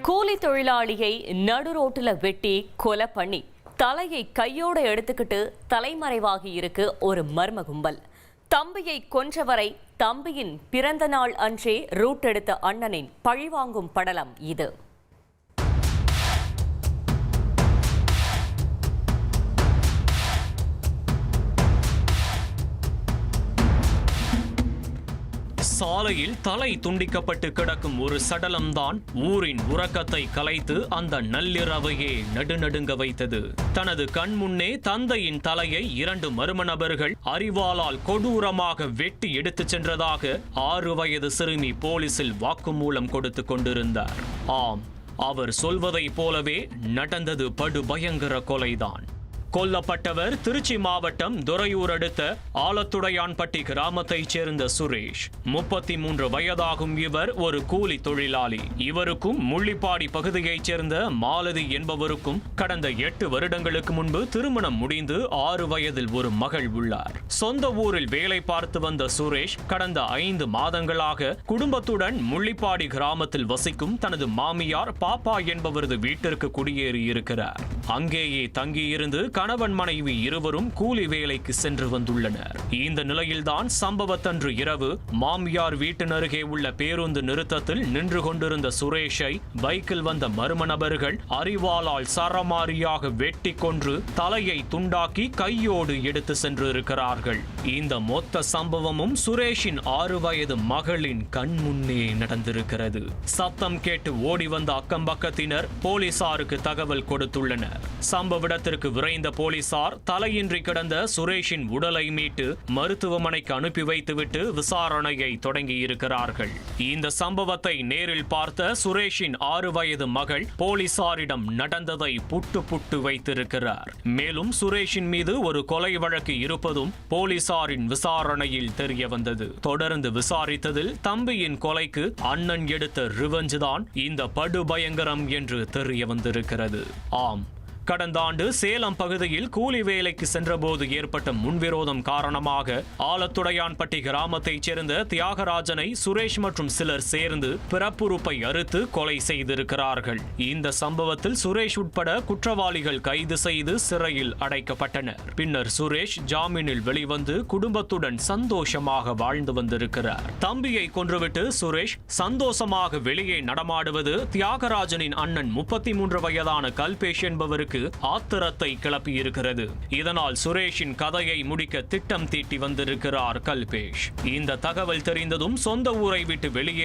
கூலி தொழிலாளியை நடு ரோட்டுல வெட்டி கொலை பண்ணி தலையை கையோட எடுத்துக்கிட்டு தலைமறைவாகி இருக்கு ஒரு மர்ம கும்பல். தம்பியை கொன்றவரை தம்பியின் பிறந்த நாள் அன்றே ரூட் எடுத்த அண்ணனின் பழிவாங்கும் படலம் இது. சாலையில் தலை துண்டிக்கப்பட்டு கிடக்கும் ஒரு சடலம்தான் ஊரின் உறக்கத்தை கலைத்து அந்த நள்ளிரவையே நடுநடுங்க வைத்தது. தனது கண் முன்னே தந்தையின் தலையை இரண்டு மர்ம நபர்கள் அறிவாளால் கொடூரமாக வெட்டி எடுத்துச் சென்றதாக ஆறு வயது சிறுமி போலீசில் வாக்குமூலம் கொடுத்து கொண்டிருந்தார். ஆம் அவர் சொல்வதைப் போலவே நடந்தது படு பயங்கர கொலைதான். கொல்லப்பட்டவர் திருச்சி மாவட்டம் துறையூர் அடுத்த ஆலத்துடையான்பட்டி கிராமத்தைச் சேர்ந்த சுரேஷ். முப்பத்தி மூன்று வயதாகும் இவர் ஒரு கூலி தொழிலாளி. இவருக்கும் முள்ளிப்பாடி பகுதியைச் சேர்ந்த மாலதி என்பவருக்கும் கடந்த எட்டு வருடங்களுக்கு முன்பு திருமணம் முடிந்து ஆறு வயதில் ஒரு மகள் உள்ளார். சொந்த ஊரில் வேலை பார்த்து வந்த சுரேஷ் கடந்த ஐந்து மாதங்களாக குடும்பத்துடன் முள்ளிப்பாடி கிராமத்தில் வசிக்கும் தனது மாமியார் பாப்பா என்பவரது வீட்டிற்கு குடியேறி இருக்கிறார் அங்கேயே தங்கியிருந்து கணவன் மனைவி இருவரும் கூலி வேலைக்கு சென்று வந்துள்ளனர். இந்த நிலையில்தான் சம்பவத்தன்று இரவு மாமியார் வீட்டின் அருகே உள்ள பேருந்து நிறுத்தத்தில் நின்று கொண்டிருந்த சுரேஷை பைக்கில் வந்த மர்ம நபர்கள் அறிவாளால் சரமாரியாக வெட்டி கொன்று தலையை துண்டாக்கி கையோடு எடுத்து சென்று இருக்கிறார்கள் இந்த மொத்த சம்பவமும் சுரேஷின் ஆறு வயது மகளின் கண் முன்னே நடந்திருக்கிறது. சத்தம் கேட்டு ஓடி வந்த அக்கம்பக்கத்தினர் போலீசாருக்கு தகவல் கொடுத்துள்ளனர். சம்பவ இடத்திற்கு விரைந்த போலீசார் தலையின்றி கிடந்த சுரேஷின் உடலை மீட்டு மருத்துவமனைக்கு அனுப்பி வைத்துவிட்டு விசாரணையை தொடங்கி இருக்கிறார்கள் இந்த சம்பவத்தை நேரில் பார்த்த சுரேஷின் ஆறு வயது மகள் போலீசாரிடம் நடந்ததை புட்டு புட்டு வைத்திருக்கிறார். மேலும் சுரேஷின் மீது ஒரு கொலை வழக்கு இருப்பதும் போலீசாரின் விசாரணையில் தெரிய வந்தது. தொடர்ந்து விசாரித்ததில் தம்பியின் கொலைக்கு அண்ணன் எடுத்த ரிவெஞ்ச் தான் இந்த படுபயங்கரம் என்று தெரிய வந்திருக்கிறது. ஆம் கடந்த ஆண்டு சேலம் பகுதியில் கூலி வேலைக்கு சென்றபோது ஏற்பட்ட முன்விரோதம் காரணமாக ஆலத்துடையான்பட்டி கிராமத்தைச் சேர்ந்த தியாகராஜனை சுரேஷ் மற்றும் சிலர் சேர்ந்து பிறப்புறுப்பை அறுத்து கொலை செய்திருக்கிறார்கள். இந்த சம்பவத்தில் சுரேஷ் உட்பட குற்றவாளிகள் கைது செய்து சிறையில் அடைக்கப்பட்டனர். பின்னர் சுரேஷ் ஜாமீனில் வெளிவந்து குடும்பத்துடன் சந்தோஷமாக வாழ்ந்து வந்திருக்கிறார். தம்பியை கொன்றுவிட்டு சுரேஷ் சந்தோஷமாக வெளியே நடமாடுவது தியாகராஜனின் அண்ணன் முப்பத்தி மூன்று வயதான கல்பேஷ் என்பவருக்கு ஆத்திரத்தை கிளப்பியிருக்கிறது. இதனால் சுரேஷின் கதையை முடிக்க திட்டம் தீட்டி வந்திருக்கிறார் கல்பேஷ். இந்த தகவல் தெரிந்ததும் சொந்த ஊரை விட்டு வெளியே